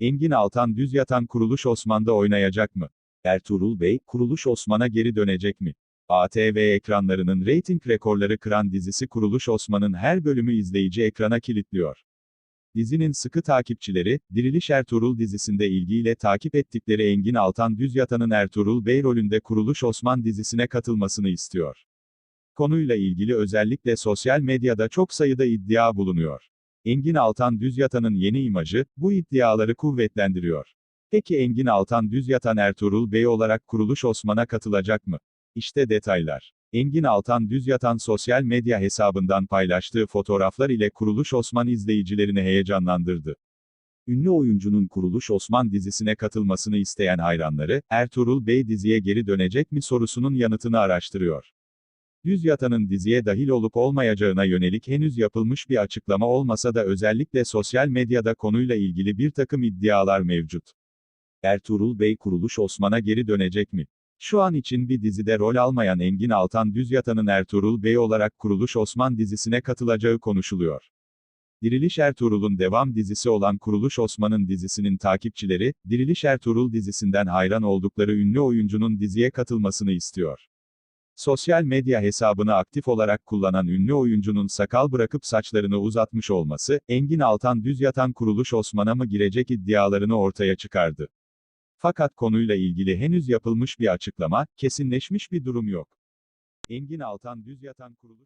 Engin Altan düz yatan Kuruluş Osman'da oynayacak mı? Ertuğrul Bey, Kuruluş Osman'a geri dönecek mi? ATV ekranlarının reyting rekorları kıran dizisi Kuruluş Osman'ın her bölümü izleyici ekrana kilitliyor. Dizinin sıkı takipçileri, Diriliş Ertuğrul dizisinde ilgiyle takip ettikleri Engin Altan Düz Yatan'ın Ertuğrul Bey rolünde Kuruluş Osman dizisine katılmasını istiyor. Konuyla ilgili özellikle sosyal medyada çok sayıda iddia bulunuyor. Engin Altan Düz Yatan'ın yeni imajı, bu iddiaları kuvvetlendiriyor. Peki Engin Altan Düz Yatan Ertuğrul Bey olarak Kuruluş Osman'a katılacak mı? İşte detaylar. Engin Altan Düz Yatan sosyal medya hesabından paylaştığı fotoğraflar ile Kuruluş Osman izleyicilerini heyecanlandırdı. Ünlü oyuncunun Kuruluş Osman dizisine katılmasını isteyen hayranları, Ertuğrul Bey diziye geri dönecek mi sorusunun yanıtını araştırıyor. Düz Yatan'ın diziye dahil olup olmayacağına yönelik henüz yapılmış bir açıklama olmasa da özellikle sosyal medyada konuyla ilgili bir takım iddialar mevcut. Ertuğrul Bey Kuruluş Osman'a geri dönecek mi? Şu an için bir dizide rol almayan Engin Altan Düz Yatan'ın Ertuğrul Bey olarak Kuruluş Osman dizisine katılacağı konuşuluyor. Diriliş Ertuğrul'un devam dizisi olan Kuruluş Osman'ın dizisinin takipçileri, Diriliş Ertuğrul dizisinden hayran oldukları ünlü oyuncunun diziye katılmasını istiyor. Sosyal medya hesabını aktif olarak kullanan ünlü oyuncunun sakal bırakıp saçlarını uzatmış olması, Engin Altan Düz Yatan Kuruluş Osman'a mı girecek iddialarını ortaya çıkardı. Fakat konuyla ilgili henüz yapılmış bir açıklama, kesinleşmiş bir durum yok. Engin Altan Düz Yatan Kuruluş